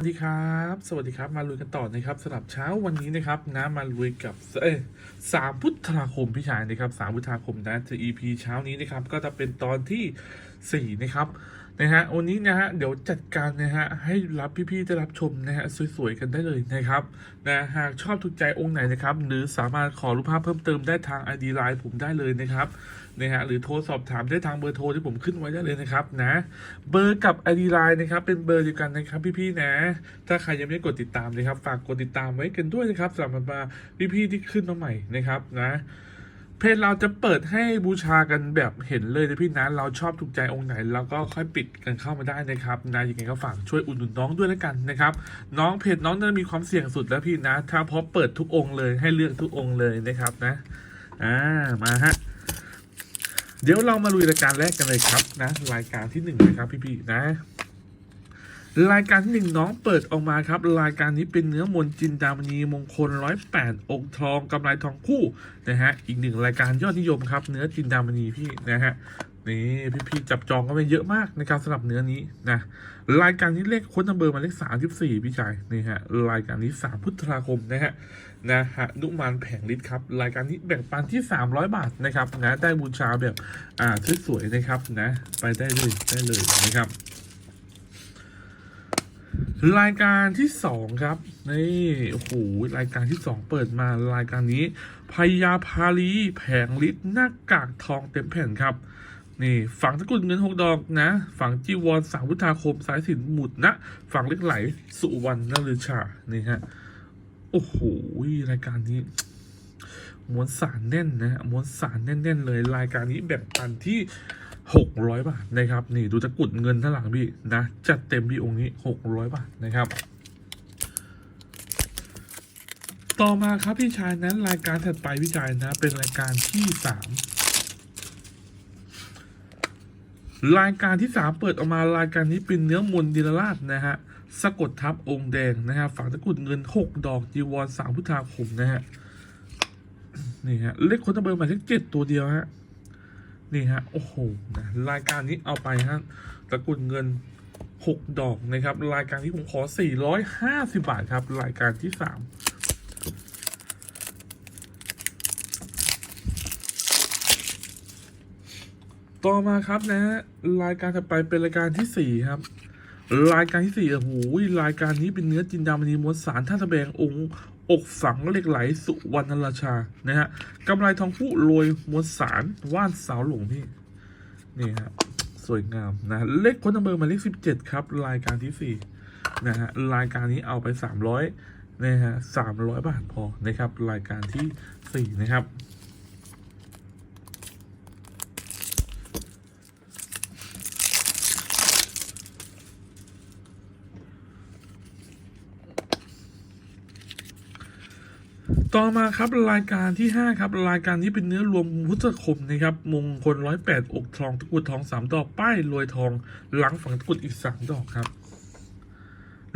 สวัสดีครับ สวัสดีครับ มาลุยกันต่อนะครับสำหรับเช้าวันนี้นะครับนะมาลุยกับเอ้สามพุทธาคมพี่ชายนะครับสามพุทธาคมนะจะ EP เช้านี้นะครับก็จะเป็นตอนที่สี่นะครับ นะฮะวันนี้นะฮะเดี๋ยวจัดการนะฮะให้รับพี่ๆได้รับชมนะฮะสวยๆกันได้เลยนะครับนะหากชอบถูกใจองค์ไหนนะครับหรือสามารถขอรูปภาพเพิ่มเติมได้ทาง ID Line ผมได้เลยนะครับนะฮะหรือโทรสอบถามได้ทางเบอร์โทรที่ผมขึ้นไว้ได้เลยนะครับนะเบอร์กับ ID Line นะครับเป็นเบอร์เดียวกันนะครับพี่ๆนะถ้าใครยังไม่กดติดตามนะครับฝากกดติดตามไว้กันด้วยนะครับสำหรับมาพี่ๆที่ขึ้นมาใหม่นะครับนะ เพจเราจะเปิดให้บูชากันแบบเห็นเลยนะพี่นะเราชอบถูกใจองค์ไหนเราก็ค่อยปิดกันเข้ามาได้นะครับนะยังไงก็ฝากช่วยอุดหนุนน้องด้วยแล้วกันนะครับน้องเพจน้องจะมีความเสี่ยงสุดแล้วพี่นะ ถ้าพอเปิดทุกองค์เลยให้เลือกทุกองค์เลยนะครับนะอ่ามาฮะเดี๋ยวเรามาลุยรายการแรกกันเลยครับนะ รายการที่หนึ่งนะครับพี่ๆนะ รายการที่หนึ่งน้องเปิดออกมาครับ รายการนี้เป็นเนื้อมนจินดามณีมงคลร้อยแปดองค์ทองกำไรทองคู่นะฮะอีกหนึ่งรายการยอดนิยมครับ เนื้อจินดามณีพี่นะฮะนี่พี่ๆจับจองกันไปเยอะมากในการสลับเนื้อนี้นะรายการนี้เลขค้นนัมเบอร์มาเลขสามสิบสี่พี่ชายนี่ฮะรายการนี้สามพฤษภาคมนะฮะนะฮะนุมานแผงฤทธิ์ครับรายการนี้แบ่งปันที่สามร้อยบาทนะครับนะได้บูชาแบบอ่าสวยๆนะครับนะไปได้เลยได้เลยนะครับ รายการที่สองครับนี่โอ้โหรายการที่สองเปิดมารายการนี้พยาพาลีแผงฤทธิ์หน้ากากทองเต็มแผ่นครับนี่ฝังตะกรุดเงินหกดอกนะ ฝังจีวรสามพุทธาคมสายสินหมุดนะฝังเล็กไหล สุวรรณนฤชานี่ฮะโอ้โหรายการนี้มวลสารแน่นนะมวลสารแน่น ๆ เลยรายการนี้แบ่งปันที่ หกร้อยบาทนะครับ นี่ดูตะกรุดเงินท่างหลังพี่นะจัดเต็มพี่องค์นี้หกร้อยบาทนะครับ ต่อมาครับพี่ชายนั้นรายการถัดไปพี่ชายนะ เป็นรายการที่สามรายการที่สามเปิดออกมารายการนี้เป็นเนื้อมนดิลราชนะฮะสะกดทับองค์แดงนะฮะฝังตะกรุดเงินหกดอกจีวรสามพุทธาคมนะฮะนี่ฮะเลขคนตะเบอร์หมายเลขเจ็ดตัวเดียวฮะ นี่ฮะ โอ้โหนะรายการนี้เอาไปฮะตะกุดเงินหกดอกนะครับ รายการที่ผมขอสี่ร้อยห้าสิบาทครับ รายการที่สามต่อมาครับนะ รายการถัดไปเป็นรายการที่สี่ครับ รายการที่สี่โอ้โหรายการนี้เป็นเนื้อจินดามณีมวลสารท่าตะแบงองค์อกฝังเหล็กไหลสุวรรณราชานะฮะกำไรทองผู้โรยมวลสารว่านสาวหลงพี่นี่ฮะสวยงามนะเลขคนนัมเบอร์มาเลขสิบเจ็ดครับ รายการที่สี่นะฮะรายการนี้เอาไปสามร้อยนะฮะสามร้อยบาทพอนะครับ รายการที่สี่นะครับ ต่อมาครับรายการที่ห้าครับรายการนี้เป็นเนื้อรวมพุทธคมนะครับมงคลร้อยแปดอกทองตะกุดทองสามดอกป้ายรวยทองหลังฝังตะกุดอีกสามดอกครับ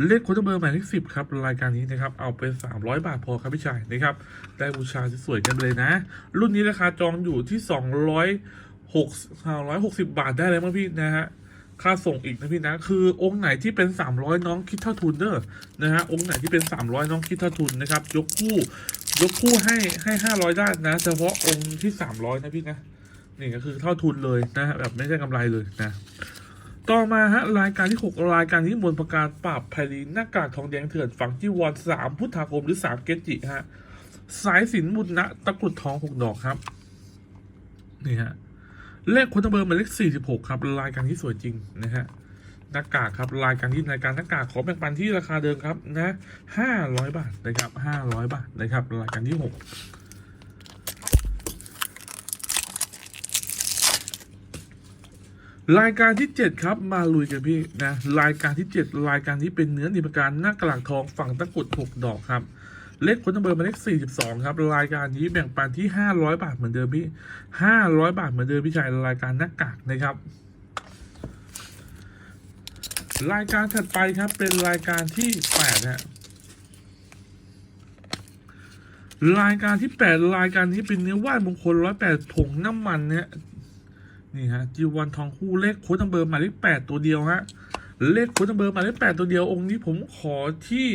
เลขโคนเบอร์หมายเลขสิบครับรายการนี้นะครับเอาไปสามร้อยบาทพอครับพี่ชายนะครับได้บูชาสวยๆกันเลยนะ รุ่นนี้ราคาจองอยู่ที่สองร้อยหกสองร้อยหกสิบาทได้เลยมั้งพี่นะฮะค่าส่งอีกนะพี่นะ คือองค์ไหนที่เป็น 300 น้องคิดเท่าทุนเด้อนะฮะองค์ไหนที่เป็น 300 น้องคิดเท่าทุนนะครับ ยกคู่ ยกคู่ให้ให้500ได้นะ เฉพาะองค์ที่300นะพี่นะ นี่ก็คือเท่าทุนเลยนะแบบไม่ใช่กำไรเลยนะ ต่อมาฮะรายการที่ 6 รายการที่มวลประกาศปราบไพรีนหน้ากากทองแดงเถื่อนฝังจีวรสามพุทธาคมหรือสามเกจิฮะสายสินบุญนะตะกรุดทองหกดอกครับนี่ฮะเลขคนตะเบอร์หมายเลขสี่สิบหกครับรายการที่สวยจริงนะฮะ หน้ากากครับรายการที่รายการหน้ากากขอแบ่งปันที่ราคาเดิมครับนะห้าร้อยบาทนะครับห้าร้อยบาทนะครับรายการที่หกรายการที่เจ็ดครับมาลุยกันพี่นะรายการที่เจ็ดรายการที่เป็นเนื้อนิประการหน้ากลางทองฝั่งตะกุดหกดอกครับ เลขคนตะเบอร์หมายเลขสี่สิบสองครับ รายการนี้แบ่งปันที่ห้าร้อยบาทเหมือนเดิมพี่ห้าร้อยบาทเหมือนเดิมพี่ชายรายการหน้ากากนะครับ รายการถัดไปครับเป็นรายการที่แปดฮะรายการที่แปดรายการนี้เป็นเนื้อว่านมงคลร้อยแปดผงน้ำมันเนี่ยนี่ฮะจีวันทองคู่เลขโค้ดนัมเบอร์หมายเลขแปดตัวเดียวฮะเลขโคุณเบอร์หมายเลขแปดตัวเดียวองค์นี้ผมขอที่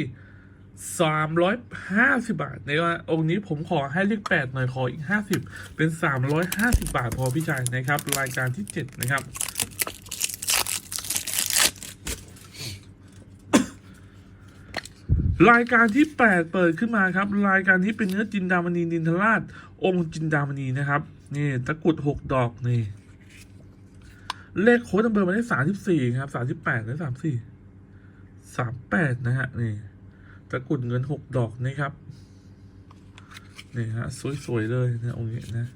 สามร้อยห้าสิบาทในว่าองค์นี้ผมขอให้เลขแปดหน่อยขออีกห้าสิบเป็นสามร้อยห้าสิบาทพอพี่ชายนะครับ รายการที่เจ็ดนะครับ รายการที่ 8 เปิดขึ้นมาครับ รายการที่เป็นเนื้อจินดามณีนินทราช องค์จินดามณีนะครับนี่ตะกรุดหกดอกนี่ เลขโค้ดนัมเบอร์มาได้สามสิบสี่ครับสามสิบแปดและสามสี่สามแปดนะฮะนี่ตะกรุดเงินหกดอกนะครับนี่ฮะสวยๆเลยนะองค์นี้นะ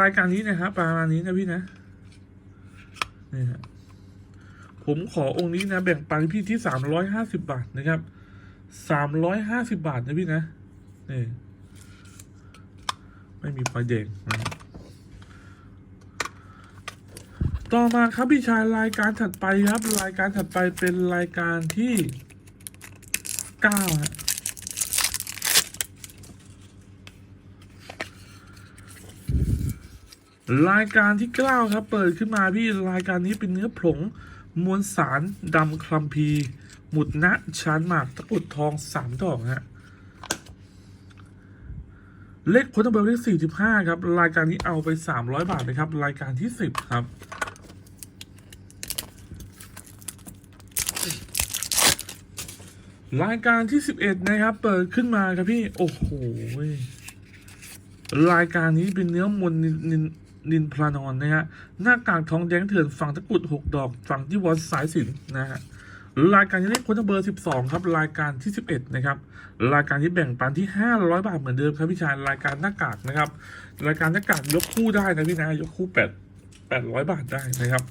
รายการนี้นะครับประมาณนี้นะพี่นะนี่ฮะผมขอองค์นี้นะ แบ่งปันพี่ที่สามร้อยห้าสิบบาทนะครับ สามร้อยห้าสิบบาทนะพี่นะนี่ไม่มีพลอยเด็กนะต่อมาครับพี่ชายรายการถัดไปครับ รายการถัดไปเป็นรายการที่เก้าฮะรายการที่เก้าครับ เปิดขึ้นมาพี่รายการนี้เป็นเนื้อผงมวลสารดำคลัมพี หมุดณชานหมากตะกุดทองสามดอกฮะเลขโค้ดเบอร์เลขสี่สิบห้าครับ รายการนี้เอาไปสามร้อยบาทนะครับ รายการที่สิบครับรายการที่สิบเอ็ดนะครับ เปิดขึ้นมาครับพี่ โอ้โหรายการนี้เป็นเนื้อมวลนินนินนินพลานอนนะฮะหน้ากากทองแดงเถื่อนฝั่งตะกุดหกดอก ฝั่งที่วอนสายสินนะฮะ รายการนี้เลขโค้ดเบอร์สิบสองครับ รายการที่สิบเอ็ดนะครับ รายการนี้แบ่งปันที่ห้าร้อยบาทเหมือนเดิมครับพี่ชายรายการหน้ากากนะครับ รายการหน้ากากยกคู่ได้นะพี่นะยกคู่แปดแปดร้อยบาทได้นะครับ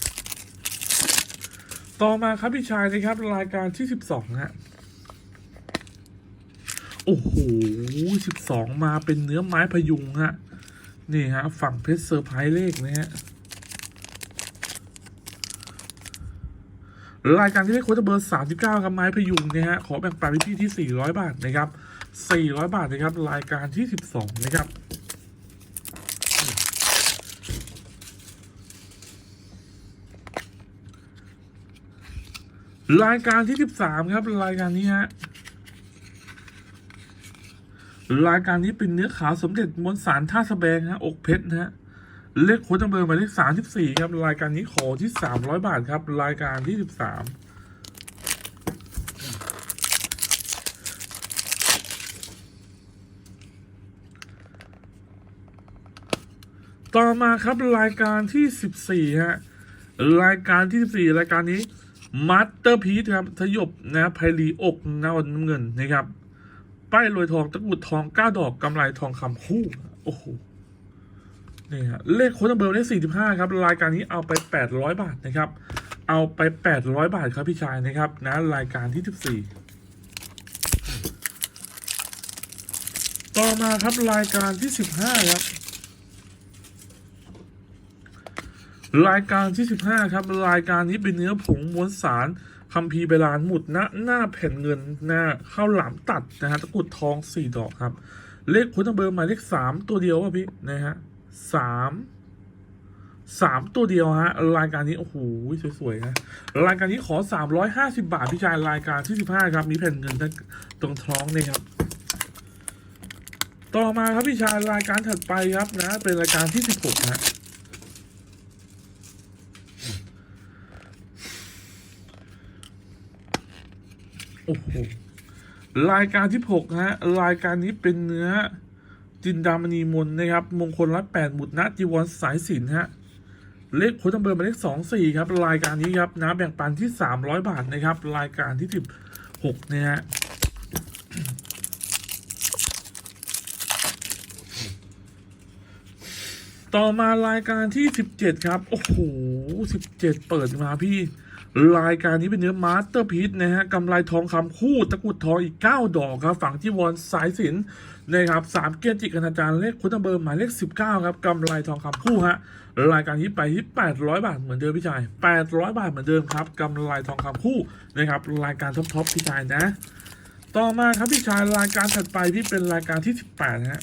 ต่อมาครับพี่ชายนะครับ รายการที่สิบสองฮะโอ้โหสิบสองมาเป็นเนื้อไม้พยุงฮะนี่ฮะฝั่งเพชรเซอร์ไพรส์เลขนะฮะ รายการที่ได้โค้ดเบอร์สามสิบเก้าครับไม้พยุงนะฮะขอแบ่งปันพี่ที่สี่ร้อยบาทนะครับสี่ร้อยบาทนะครับ รายการที่สิบสองนะครับรายการที่สิบสามครับ รายการนี้ฮะรายการนี้เป็นเนื้อขาวสมเด็จมวลสารท่าสะแบงฮะอกเพชรนะฮะ เลขโค้ดเบอร์หมายเลขสามสิบสี่ครับ รายการนี้ขอที่สามร้อยบาทครับ รายการที่สิบสามต่อมาครับรายการที่สิบสี่ฮะ รายการที่สิบสี่รายการนี้มาสเตอร์พีซครับทยบนะไพลีอกนาวน้ำเงินนะครับ ป้ายรวยทองตะกุดทองก้าดอกกำไรทองคำคู่โอ้โห นี่ฮะเลขโค้ดเบอร์เลขสี่สิบห้าครับรายการนี้เอาไปแปดร้อยบาทนะครับ เอาไปแปดร้อยบาทครับพี่ชายนะครับนะรายการที่สิบสี่ต่อมาครับรายการที่สิบห้าครับรายการที่สิบห้าครับ รายการนี้เป็นเนื้อผงม้วนสารคัมภีร์ใบลานหมุดหน้าหน้าแผ่นเงินหน้าข้าวหลามตัดนะฮะตะกุดทองสี่ดอกครับ เลขคุณเบอร์หมายเลขสามตัวเดียวว่ะพี่นะฮะ สามสามตัวเดียวฮะ รายการนี้ โอ้โห สวยๆนะ รายการนี้ขอสามร้อยห้าสิบาท พี่ชายรายการที่สิบห้าครับ มีแผ่นเงินตรงท้องเนี่ยครับ ต่อมาครับพี่ชายรายการถัดไปครับนะ เป็นรายการที่สิบหกฮะโอ้โหรายการที่หกฮะ รายการนี้เป็นเนื้อ จินดามณีมนนะครับ มงคลรัตแปดหมุดนะจีวรสายสินฮะเลขโค้ดเบอร์หมายเลขสองสี่ครับ รายการนี้ครับนะแบ่งปันที่สามร้อยบาทนะครับ รายการที่สิบหกเนี่ยฮะ ต่อมารายการที่สิบเจ็ดครับ โอ้โหสิบเปิดมาพี่ รายการนี้เป็นเนื้อมาสเตอร์พีซนะฮะกำไรทองคำคู่ตะกุดทองอีกเก้าดอกครับ ฝั่งที่วอนสายสินนะครับสามเกียรติกนาจารย์เลขคุณตเบอร์หมายเลขสิบเก้าครับกำไรทองคำคู่ฮะรายการนี้ไปที่แปดร้อยบาทเหมือนเดิมพี่ชายแปดร้อยบาทเหมือนเดิมครับกำไรทองคำคู่นะครับรายการท็อปทอปพี่ชายนะ ต่อมาครับพี่ชายรายการถัดไปพี่เป็นรายการที่สิบแปดฮะ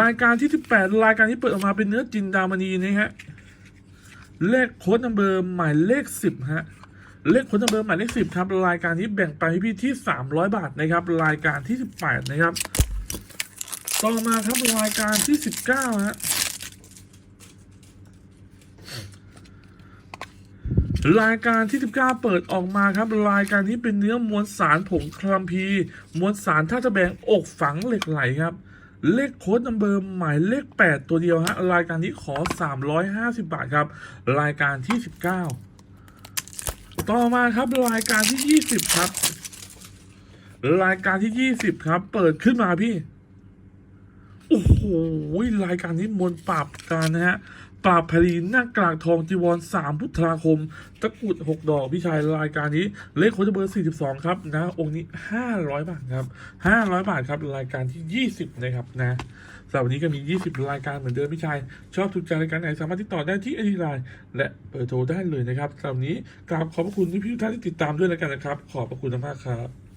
รายการที่สิบแปดรายการที่เปิดออกมาเป็นเนื้อจินดามณีนะฮะ เลขโค้ดนัมเบอร์หมายเลขสิบฮะ เลขโค้ดนัมเบอร์หมายเลขสิบครับ รายการนี้แบ่งไปพี่ที่สามร้อยบาทนะครับ รายการที่สิบแปดนะครับ ต่อมาครับรายการที่สิบเก้าฮะ รายการที่ 19 เปิดออกมาครับ รายการนี้เป็นเนื้อมวลสารผงคลัมพี มวลสารท่าจะแบงอกฝังเหล็กไหลครับ เลขโค้ดนัมเบอร์หมายเลข 8 ตัวเดียวฮะ รายการนี้ขอ 350 บาทครับ รายการที่ 19 ต่อมาครับรายการที่ 20 ครับ รายการที่ 20 ครับ เปิดขึ้นมาพี่ โอ้โหรายการนี้มนปรับการนะฮะ ปราบพลีหน้ากลากทองจีวรสามพุทธาคม ตะกุดหกดอกพี่ชายรายการนี้ เลขโค้ดเบอร์สี่สิบสองครับนะ องค์นี้ห้าร้อยบาทครับห้าร้อยบาทครับรายการที่ยี่สิบนะครับนะสำหรับวันนี้ก็มียี่สิบรายการเหมือนเดิมพี่ชาย ชอบถูกใจรายการไหนสามารถติดต่อได้ที่ไอดีไลน์และเบอร์โทรได้เลยนะครับสำหรับนนี้กราบขอบพระคุณที่พี่ทุกท่านที่ติดตามด้วยแล้วกันนะครับ ขอบพระคุณมากครับ